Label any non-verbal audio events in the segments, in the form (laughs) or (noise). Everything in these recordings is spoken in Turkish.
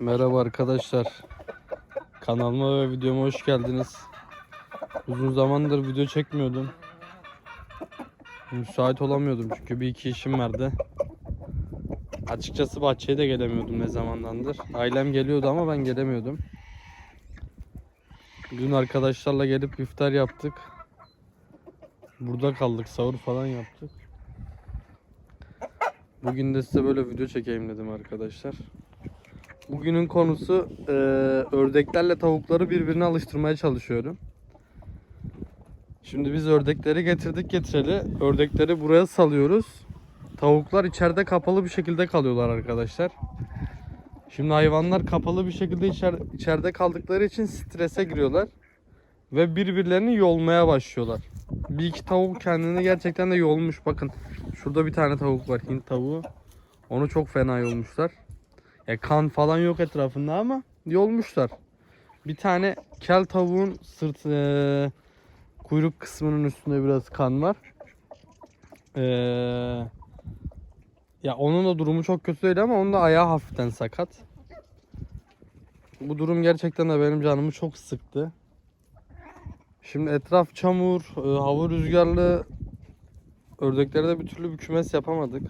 Merhaba arkadaşlar. Kanalıma ve videoma hoş geldiniz. Uzun zamandır video çekmiyordum. Müsait olamıyordum çünkü bir iki işim vardı. Açıkçası bahçeye de gelemiyordum ne zamandandır. Ailem geliyordu ama ben gelemiyordum. Dün arkadaşlarla gelip iftar yaptık. Burada kaldık, sahur falan yaptık. Bugün de size böyle video çekeyim dedim arkadaşlar. Bugünün konusu e, ördeklerle tavukları birbirine alıştırmaya çalışıyorum. Şimdi biz ördekleri getirdik getireli. Ördekleri buraya salıyoruz. Tavuklar içeride kapalı bir şekilde kalıyorlar arkadaşlar. Şimdi hayvanlar kapalı bir şekilde içer, içeride kaldıkları için strese giriyorlar. Ve birbirlerini yolmaya başlıyorlar. Bir iki tavuk kendini gerçekten de yolmuş. Bakın şurada bir tane tavuk var Hint tavuğu. Onu çok fena yolmuşlar. Ya kan falan yok etrafında ama yolmuşlar. Bir tane kel tavuğun sırt eee, kuyruk kısmının üstünde biraz kan var. Eee, ya onun da durumu çok kötü değil ama onun da ayağı hafiften sakat. Bu durum gerçekten de benim canımı çok sıktı. Şimdi etraf çamur, e, hava rüzgarlı. Ördeklerde bir türlü bir kümes yapamadık.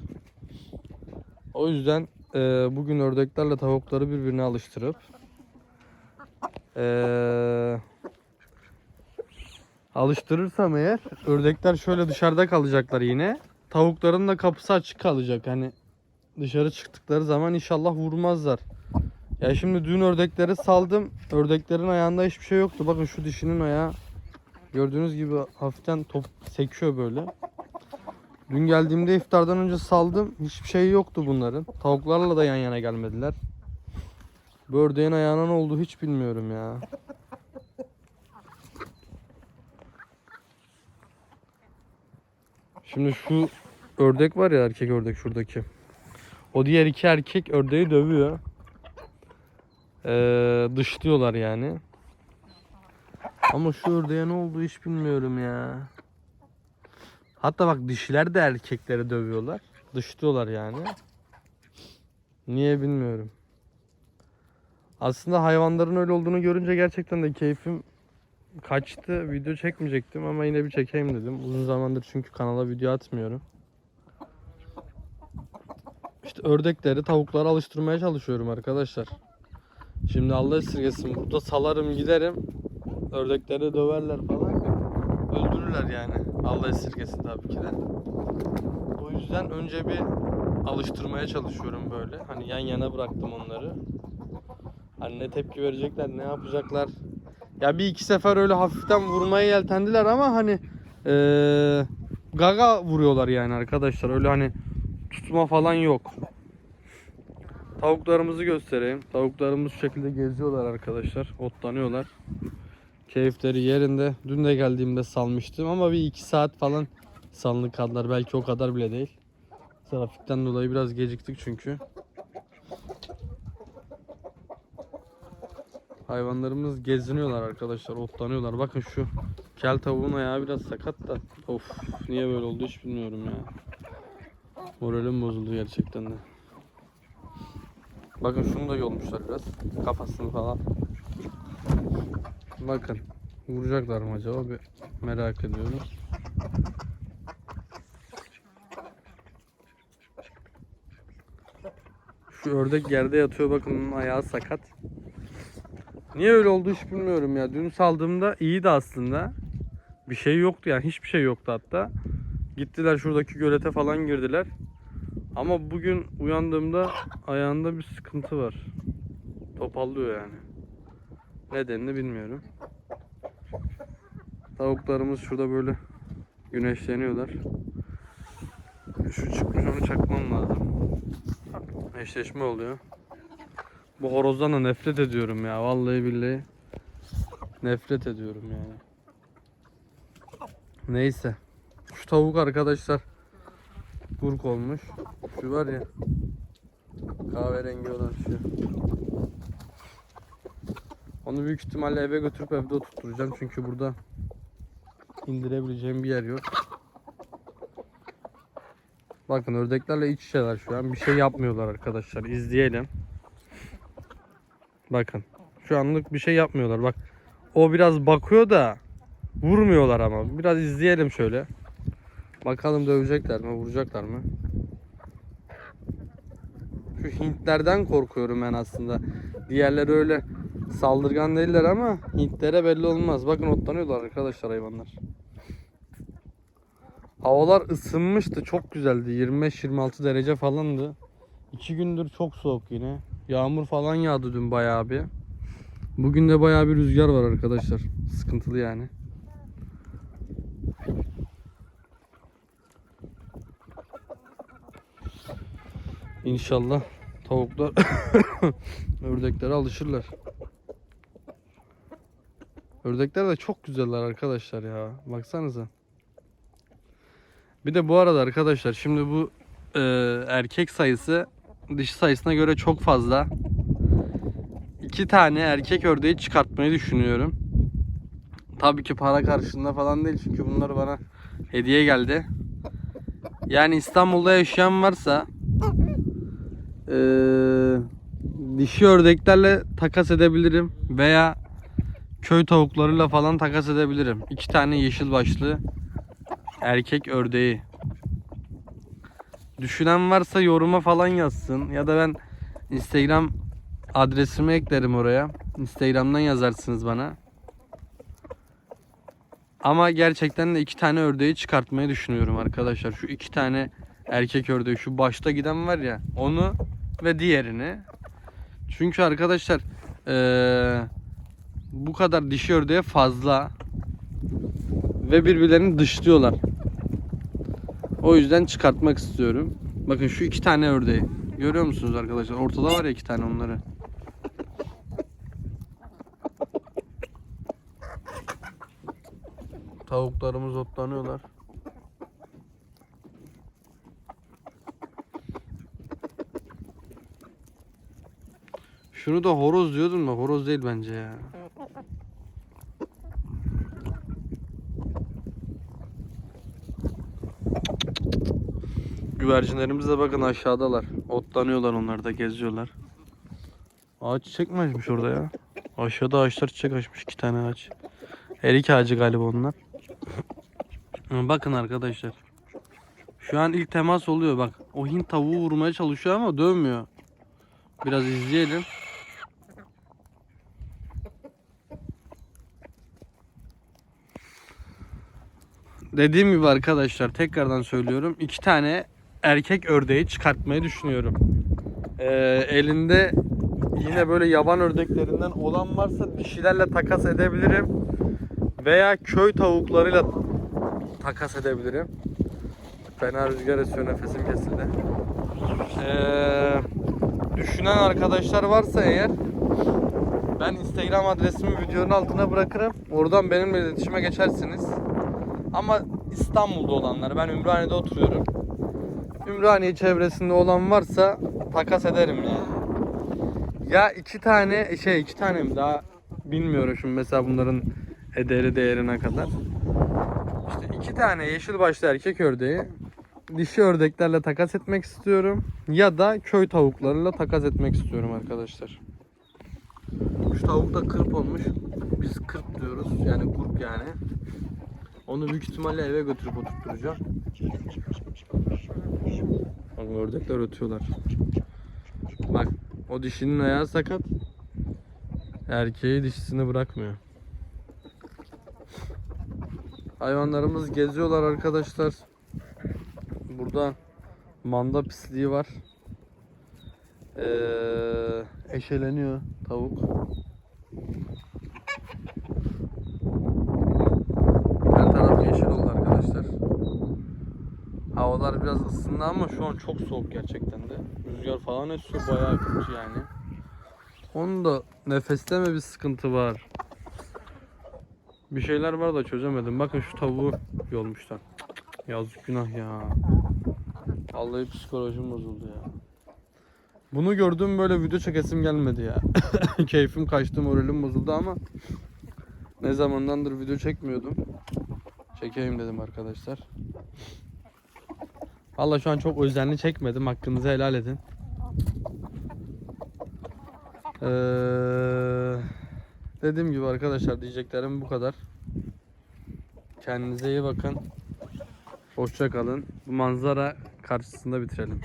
O yüzden e, bugün ördeklerle tavukları birbirine alıştırıp e, alıştırırsam eğer ördekler şöyle dışarıda kalacaklar yine. Tavukların da kapısı açık kalacak. Hani dışarı çıktıkları zaman inşallah vurmazlar. Ya şimdi dün ördekleri saldım. Ördeklerin ayağında hiçbir şey yoktu. Bakın şu dişinin ayağı gördüğünüz gibi hafiften top sekiyor böyle. Dün geldiğimde iftardan önce saldım. Hiçbir şey yoktu bunların. Tavuklarla da yan yana gelmediler. Bu ördeğin ayağına ne oldu hiç bilmiyorum ya. Şimdi şu ördek var ya erkek ördek şuradaki. O diğer iki erkek ördeği dövüyor. Ee, dışlıyorlar yani. Ama şu ördeğe ne oldu hiç bilmiyorum ya. Hatta bak dişiler de erkekleri dövüyorlar. Dışlıyorlar yani. Niye bilmiyorum. Aslında hayvanların öyle olduğunu görünce gerçekten de keyfim kaçtı. Video çekmeyecektim ama yine bir çekeyim dedim. Uzun zamandır çünkü kanala video atmıyorum. İşte ördekleri, tavukları alıştırmaya çalışıyorum arkadaşlar. Şimdi Allah esirgesin burada salarım giderim. Ördekleri döverler falan. Öldürürler yani. Allah esirgesin tabii ki de. O yüzden önce bir alıştırmaya çalışıyorum böyle. Hani yan yana bıraktım onları. Hani ne tepki verecekler, ne yapacaklar. Ya bir iki sefer öyle hafiften vurmaya yeltendiler ama hani eee, gaga vuruyorlar yani arkadaşlar. Öyle hani tutma falan yok. Tavuklarımızı göstereyim. Tavuklarımız şu şekilde geziyorlar arkadaşlar. Otlanıyorlar. Keyifleri yerinde. Dün de geldiğimde salmıştım ama bir iki saat falan salınık kaldılar. Belki o kadar bile değil. Trafikten dolayı biraz geciktik çünkü. Hayvanlarımız geziniyorlar arkadaşlar. Otlanıyorlar. Bakın şu kel tavuğun ayağı biraz sakat da. Of niye böyle oldu hiç bilmiyorum ya. Moralim bozuldu gerçekten de. Bakın şunu da yolmuşlar biraz. Kafasını falan. Bakın. Vuracaklar mı acaba? Bir merak ediyorum. Şu ördek yerde yatıyor bakın onun ayağı sakat. Niye öyle oldu hiç bilmiyorum ya. Dün saldığımda iyiydi aslında. Bir şey yoktu yani hiçbir şey yoktu hatta. Gittiler şuradaki gölete falan girdiler. Ama bugün uyandığımda ayağında bir sıkıntı var. Topallıyor yani. Nedenini bilmiyorum. Tavuklarımız şurada böyle güneşleniyorlar. Şu çıkmış onu çakmam lazım. Eşleşme oluyor. Bu horozdan da nefret ediyorum ya. Vallahi billahi. Nefret ediyorum yani. Neyse. Şu tavuk arkadaşlar kurk olmuş. Şu var ya. Kahverengi olan şu. Onu büyük ihtimalle eve götürüp evde oturtacağım çünkü burada indirebileceğim bir yer yok. Bakın ördeklerle iç içeler şu an. Bir şey yapmıyorlar arkadaşlar. İzleyelim. Bakın. Şu anlık bir şey yapmıyorlar. Bak. O biraz bakıyor da vurmuyorlar ama. Biraz izleyelim şöyle. Bakalım dövecekler mi, vuracaklar mı? Şu Hintlerden korkuyorum ben aslında. Diğerleri öyle saldırgan değiller ama Hintlere belli olmaz. Bakın otlanıyorlar arkadaşlar hayvanlar. Havalar ısınmıştı. Çok güzeldi. 25-26 derece falandı. İki gündür çok soğuk yine. Yağmur falan yağdı dün bayağı bir. Bugün de bayağı bir rüzgar var arkadaşlar. Sıkıntılı yani. İnşallah tavuklar (coughs) ördeklere alışırlar. Ördekler de çok güzeller arkadaşlar ya. Baksanıza. Bir de bu arada arkadaşlar şimdi bu e, erkek sayısı dişi sayısına göre çok fazla. İki tane erkek ördeği çıkartmayı düşünüyorum. Tabii ki para karşılığında falan değil çünkü bunlar bana hediye geldi. Yani İstanbul'da yaşayan varsa e, dişi ördeklerle takas edebilirim veya köy tavuklarıyla falan takas edebilirim. İki tane yeşil başlı erkek ördeği. Düşünen varsa yoruma falan yazsın ya da ben Instagram adresimi eklerim oraya. Instagram'dan yazarsınız bana. Ama gerçekten de iki tane ördeği çıkartmayı düşünüyorum arkadaşlar. Şu iki tane erkek ördeği şu başta giden var ya onu ve diğerini. Çünkü arkadaşlar eee, bu kadar dişi ördeğe fazla ve birbirlerini dışlıyorlar. O yüzden çıkartmak istiyorum. Bakın şu iki tane ördeği. Görüyor musunuz arkadaşlar? Ortada var ya iki tane onları. Tavuklarımız otlanıyorlar. Şunu da horoz diyordum da horoz değil bence ya. Güvercinlerimiz de bakın aşağıdalar. Otlanıyorlar onlar da geziyorlar. Ağaç çiçek mi açmış orada ya? Aşağıda ağaçlar çiçek açmış iki tane ağaç. Erik ağacı galiba onlar. bakın arkadaşlar. Şu an ilk temas oluyor bak. O Hint tavuğu vurmaya çalışıyor ama dövmüyor. Biraz izleyelim. Dediğim gibi arkadaşlar tekrardan söylüyorum. iki tane erkek ördeği çıkartmayı düşünüyorum. Ee, elinde yine böyle yaban ördeklerinden olan varsa dişilerle takas edebilirim. Veya köy tavuklarıyla takas edebilirim. Fena rüzgar esiyor nefesim kesildi. Ee, düşünen arkadaşlar varsa eğer ben Instagram adresimi videonun altına bırakırım. Oradan benimle iletişime geçersiniz. Ama İstanbul'da olanlar, ben Ümraniye'de oturuyorum. Ümraniye çevresinde olan varsa takas ederim yani. Ya iki tane şey iki tane mi daha bilmiyorum şimdi mesela bunların ederi değerine kadar. İşte iki tane yeşil başlı erkek ördeği dişi ördeklerle takas etmek istiyorum ya da köy tavuklarıyla takas etmek istiyorum arkadaşlar. Şu tavuk da kırp olmuş. Biz kırp diyoruz. Yani kurp yani. Onu büyük ihtimalle eve götürüp oturtturacağım. Bakın ördekler ötüyorlar. Bak o dişinin ayağı sakat. Erkeği dişisini bırakmıyor. Hayvanlarımız geziyorlar arkadaşlar. Burada manda pisliği var. Ee, eşeleniyor tavuk. Her taraf yeşil oldu arkadaşlar. Havalar biraz ısındı ama şu an çok soğuk gerçekten de. Rüzgar falan esiyor bayağı kötü yani. Onun da nefeste mi bir sıkıntı var? Bir şeyler var da çözemedim. Bakın şu tavuğu yolmuşlar. Yazık günah ya. Vallahi psikolojim bozuldu ya. Bunu gördüm böyle video çekesim gelmedi ya. (laughs) Keyfim kaçtı, moralim bozuldu ama ne zamandandır video çekmiyordum. Çekeyim dedim arkadaşlar. Valla şu an çok özenli çekmedim. Hakkınızı helal edin. Ee, dediğim gibi arkadaşlar diyeceklerim bu kadar. Kendinize iyi bakın. Hoşça kalın. Bu manzara karşısında bitirelim.